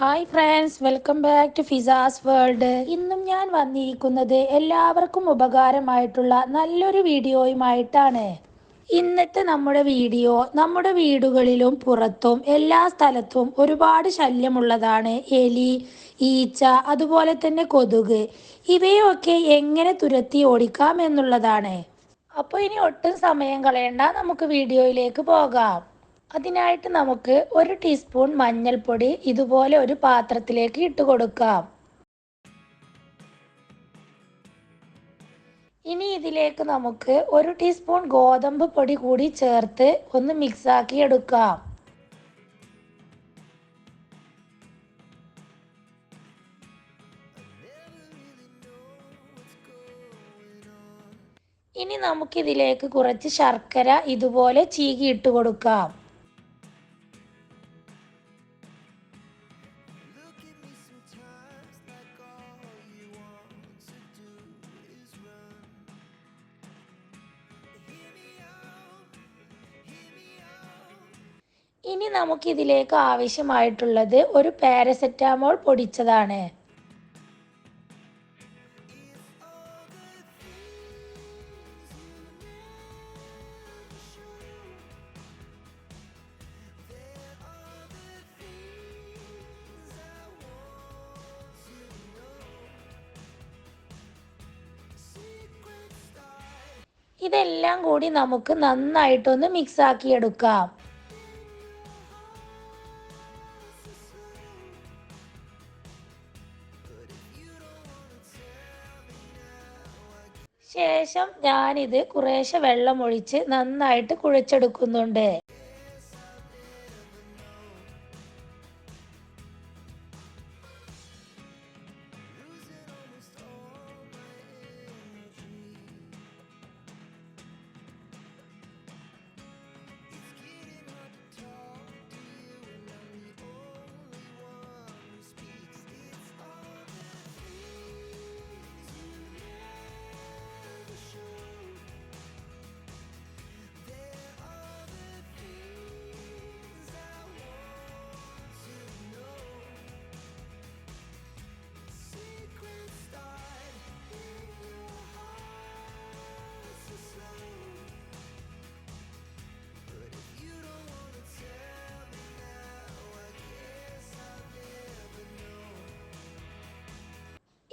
Hi friends welcome back to Fiza's world ഇന്നും ഞാൻ വന്നിരിക്കുന്നത് എല്ലാവർക്കും ഉപകാരമായിട്ടുള്ള നല്ലൊരു വീഡിയോയുമായിട്ടാണ്. ഇന്നത്തെ നമ്മുടെ വീഡിയോ നമ്മുടെ വീടുകളിലും പുറത്തും എല്ലാ സ്ഥലത്തും ഒരുപാട് ശല്യമുള്ളതാണ്. എലി ഈച്ച അതുപോലെ തന്നെ കൊതുക്. ഇവയൊക്കെ എങ്ങനെ തുരത്തി ഓടിക്കാം എന്നുള്ളതാണ്. അപ്പോൾ ഇനി ഒട്ടും സമയം കളയണ്ട. നമുക്ക് വീഡിയോയിലേക്ക് പോകാം. അതിനായിട്ട് നമുക്ക് ഒരു ടീസ്പൂൺ മഞ്ഞൾപ്പൊടി ഇതുപോലെ ഒരു പാത്രത്തിലേക്ക് ഇട്ട് കൊടുക്കാം. ഇനി ഇതിലേക്ക് നമുക്ക് ഒരു ടീസ്പൂൺ ഗോതമ്പ് പൊടി കൂടി ചേർത്ത് ഒന്ന് മിക്സാക്കി എടുക്കാം. ഇനി നമുക്കിതിലേക്ക് കുറച്ച് ശർക്കര ഇതുപോലെ ചീകി ഇട്ട് കൊടുക്കാം. ഇനി നമുക്കിതിലേക്ക് ആവശ്യമായിട്ടുള്ളത് ഒരു പാരസെറ്റാമോൾ പൊടിച്ചതാണ്. ഇതെല്ലാം കൂടി നമുക്ക് നന്നായിട്ടൊന്ന് മിക്സ് ശേഷം ഞാനിത് കുറേശ്ശെ വെള്ളമൊഴിച്ച് നന്നായിട്ട് കുഴച്ചെടുക്കുന്നുണ്ട്.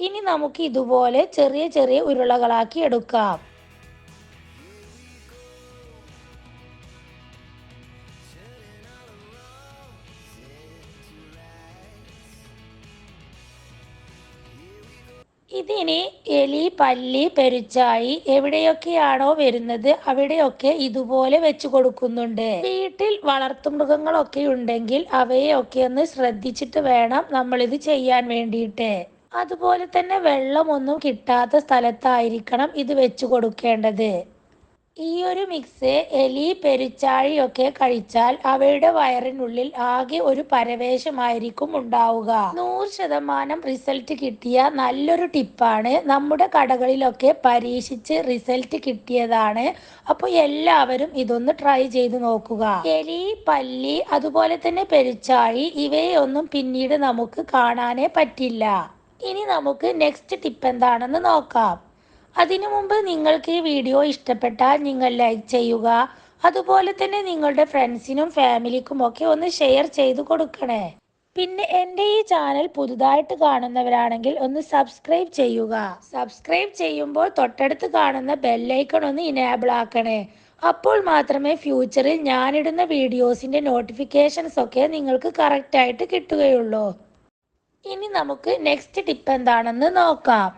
ഇനി നമുക്ക് ഇതുപോലെ ചെറിയ ചെറിയ ഉരുളകളാക്കി എടുക്കാം. ഇതിനി എലി പല്ലി പെരുച്ചായി എവിടെയൊക്കെയാണോ വരുന്നത് അവിടെയൊക്കെ ഇതുപോലെ വെച്ചു കൊടുക്കുന്നുണ്ട്. വീട്ടിൽ വളർത്തുമൃഗങ്ങളൊക്കെ ഉണ്ടെങ്കിൽ അവയെ ഒക്കെ ഒന്ന് ശ്രദ്ധിച്ചിട്ട് വേണം നമ്മളിത് ചെയ്യാൻ വേണ്ടിയിട്ട്. അതുപോലെ തന്നെ വെള്ളമൊന്നും കിട്ടാത്ത സ്ഥലത്തായിരിക്കണം ഇത് വെച്ച് കൊടുക്കേണ്ടത്. ഈ ഒരു മിക്സ് എലി പെരുച്ചാഴിയൊക്കെ കഴിച്ചാൽ അവയുടെ വയറിനുള്ളിൽ ആകെ ഒരു പരവേശമായിരിക്കും ഉണ്ടാവുക. നൂറ് ശതമാനം റിസൾട്ട് കിട്ടിയ നല്ലൊരു ടിപ്പാണ് നമ്മുടെ കടകളിലൊക്കെ പരീക്ഷിച്ച് റിസൾട്ട് കിട്ടിയതാണ്. അപ്പോൾ എല്ലാവരും ഇതൊന്ന് ട്രൈ ചെയ്ത് നോക്കുക. എലി പല്ലി അതുപോലെ തന്നെ പെരുച്ചാഴി ഇവയൊന്നും പിന്നീട് നമുക്ക് കാണാനേ പറ്റില്ല. ഇനി നമുക്ക് നെക്സ്റ്റ് ടിപ്പ് എന്താണെന്ന് നോക്കാം. അതിനു മുമ്പ് നിങ്ങൾക്ക് ഈ വീഡിയോ ഇഷ്ടപ്പെട്ടാൽ നിങ്ങൾ ലൈക്ക് ചെയ്യുക. അതുപോലെ തന്നെ നിങ്ങളുടെ ഫ്രണ്ട്സിനും ഫാമിലിക്കും ഒക്കെ ഒന്ന് ഷെയർ ചെയ്ത് കൊടുക്കണേ. പിന്നെ എന്റെ ഈ ചാനൽ പുതുതായിട്ട് കാണുന്നവരാണെങ്കിൽ ഒന്ന് സബ്സ്ക്രൈബ് ചെയ്യുക. സബ്സ്ക്രൈബ് ചെയ്യുമ്പോൾ തൊട്ടടുത്ത് കാണുന്ന ബെല്ലൈക്കൺ ഒന്ന് ഇനേബിൾ ആക്കണേ. അപ്പോൾ മാത്രമേ ഫ്യൂച്ചറിൽ ഞാനിടുന്ന വീഡിയോസിന്റെ നോട്ടിഫിക്കേഷൻസ് ഒക്കെ നിങ്ങൾക്ക് കറക്റ്റായിട്ട് കിട്ടുകയുള്ളൂ. ഇനി നമുക്ക് നെക്സ്റ്റ് ടിപ്പ് എന്താണെന്ന് നോക്കാം.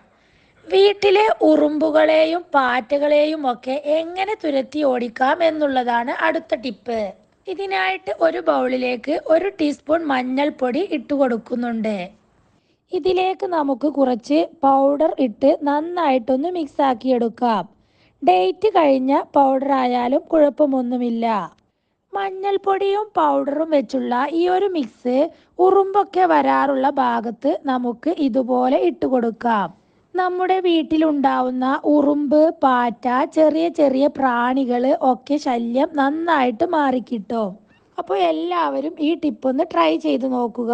വീട്ടിലെ ഉറുമ്പുകളെയും പാറ്റകളെയും ഒക്കെ എങ്ങനെ തുരത്തി ഓടിക്കാം എന്നുള്ളതാണ് അടുത്ത ടിപ്പ് ഇതിനായിട്ട് ഒരു ബൗളിലേക്ക് ഒരു ടീസ്പൂൺ മഞ്ഞൾപ്പൊടി ഇട്ട് കൊടുക്കുന്നുണ്ട്. ഇതിലേക്ക് നമുക്ക് കുറച്ച് പൗഡർ ഇട്ട് നന്നായിട്ടൊന്ന് മിക്സാക്കിയെടുക്കാം ഡേറ്റ് കഴിഞ്ഞ പൗഡർ ആയാലും കുഴപ്പമൊന്നുമില്ല. മഞ്ഞൾപ്പൊടിയും പൗഡറും വെച്ചുള്ള ഈ ഒരു മിക്സ് ഉറുമ്പൊക്കെ വരാറുള്ള ഭാഗത്ത് നമുക്ക് ഇതുപോലെ ഇട്ട് കൊടുക്കാം. നമ്മുടെ വീട്ടിലുണ്ടാവുന്ന ഉറുമ്പ് പാറ്റ ചെറിയ ചെറിയ പ്രാണികൾ ഒക്കെ ശല്യം നന്നായിട്ട് മാറിക്കിട്ടും. അപ്പോൾ എല്ലാവരും ഈ ടിപ്പ് ഒന്ന് ട്രൈ ചെയ്ത് നോക്കുക.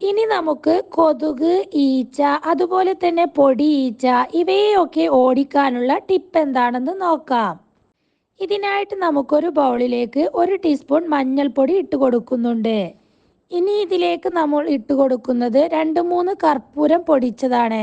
ഇനി നമുക്ക് കൊതുക് ഈച്ച അതുപോലെ തന്നെ പൊടി ഈച്ച ഇവയൊക്കെ ഓടിക്കാനുള്ള ടിപ്പ് എന്താണെന്ന് നോക്കാം. ഇതിനായിട്ട് നമുക്കൊരു ബൗളിലേക്ക് ഒരു ടീസ്പൂൺ മഞ്ഞൾപ്പൊടി ഇട്ട് കൊടുക്കുന്നുണ്ട്. ഇനി ഇതിലേക്ക് നമ്മൾ ഇട്ട് കൊടുക്കുന്നത് രണ്ട് മൂന്ന് കർപ്പൂരം പൊടിച്ചതാണ്.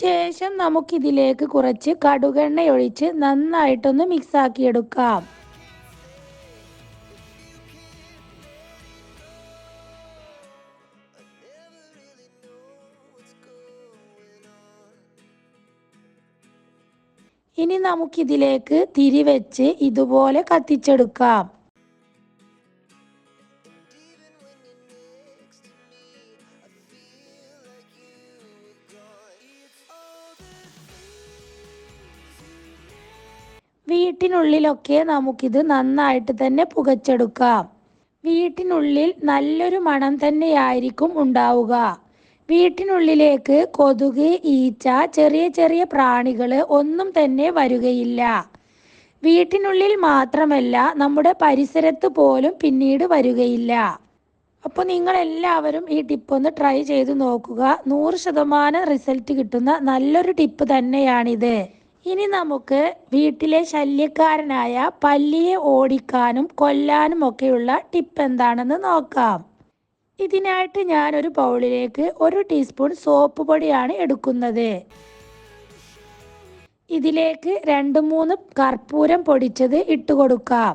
ശേഷം നമുക്കിതിലേക്ക് കുറച്ച് കടുകെണ്ണ ഒഴിച്ച് നന്നായിട്ടൊന്ന് മിക്സ് ആക്കിയെടുക്കാം ഇനി നമുക്കിതിലേക്ക് തിരി വെച്ച് ഇതുപോലെ കത്തിച്ചെടുക്കാം. വീട്ടിനുള്ളിലൊക്കെ നമുക്കിത് നന്നായിട്ട് തന്നെ പുകച്ചെടുക്കാം. വീട്ടിനുള്ളിൽ നല്ലൊരു മണം തന്നെയായിരിക്കും ഉണ്ടാവുക. വീട്ടിനുള്ളിലേക്ക് കൊതുക് ഈച്ച ചെറിയ ചെറിയ പ്രാണികൾ ഒന്നും തന്നെ വരികയില്ല. വീട്ടിനുള്ളിൽ മാത്രമല്ല നമ്മുടെ പരിസരത്ത് പോലും പിന്നീട് വരികയില്ല. അപ്പോൾ നിങ്ങൾ എല്ലാവരും ഈ ടിപ്പ് ഒന്ന് ട്രൈ ചെയ്ത് നോക്കുക. നൂറ് ശതമാനം റിസൾട്ട് കിട്ടുന്ന നല്ലൊരു ടിപ്പ് തന്നെയാണിത്. ഇനി നമുക്ക് വീട്ടിലെ ശല്യക്കാരനായ പല്ലിയെ ഓടിക്കാനും കൊല്ലാനും ഒക്കെയുള്ള ടിപ്പ് എന്താണെന്ന് നോക്കാം. ഇതിനായിട്ട് ഞാൻ ഒരു ബൗളിലേക്ക് ഒരു ടീസ്പൂൺ സോപ്പ് പൊടിയാണ് എടുക്കുന്നത്. ഇതിലേക്ക് രണ്ട് മൂന്ന് കർപ്പൂരം പൊടിച്ചത് ഇട്ട് കൊടുക്കാം.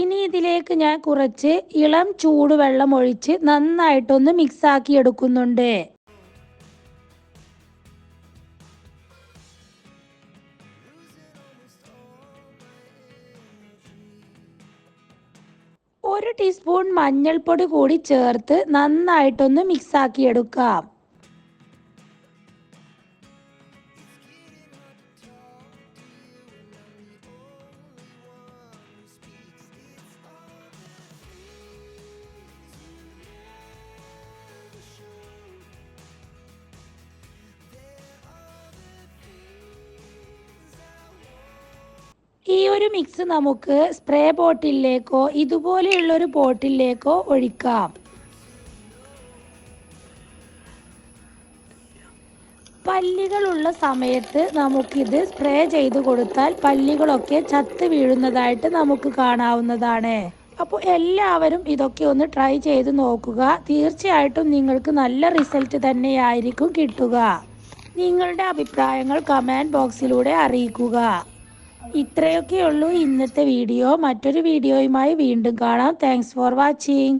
ഇനി ഇതിലേക്ക് ഞാൻ കുറച്ച് ഇളം ചൂടുവെള്ളം ഒഴിച്ച് നന്നായിട്ടൊന്ന് മിക്സ് ആക്കി എടുക്കുന്നുണ്ട്. ഒരു ടീസ്പൂൺ മഞ്ഞൾപ്പൊടി കൂടി ചേർത്ത് നന്നായിട്ടൊന്ന് മിക്സ് ആക്കി എടുക്കാം. ഒരു മിക്സ് നമുക്ക് സ്പ്രേ ബോട്ടിലേക്കോ ഇതുപോലെയുള്ള ഒരു ബോട്ടിലേക്കോ ഒഴിക്കാം. പല്ലികളുള്ള സമയത്ത് നമുക്കിത് സ്പ്രേ ചെയ്ത് കൊടുത്താൽ പല്ലികളൊക്കെ ചത്ത് വീഴുന്നതായിട്ട് നമുക്ക് കാണാവുന്നതാണ്. അപ്പോൾ എല്ലാവരും ഇതൊക്കെ ഒന്ന് ട്രൈ ചെയ്ത് നോക്കുക. തീർച്ചയായിട്ടും നിങ്ങൾക്ക് നല്ല റിസൾട്ട് തന്നെയായിരിക്കും കിട്ടുക. നിങ്ങളുടെ അഭിപ്രായങ്ങൾ കമന്റ് ബോക്സിലൂടെ അറിയിക്കുക. ഇത്രയൊക്കെയുള്ളൂ ഇന്നത്തെ വീഡിയോ. മറ്റൊരു വീഡിയോയുമായി വീണ്ടും കാണാം. Thanks for watching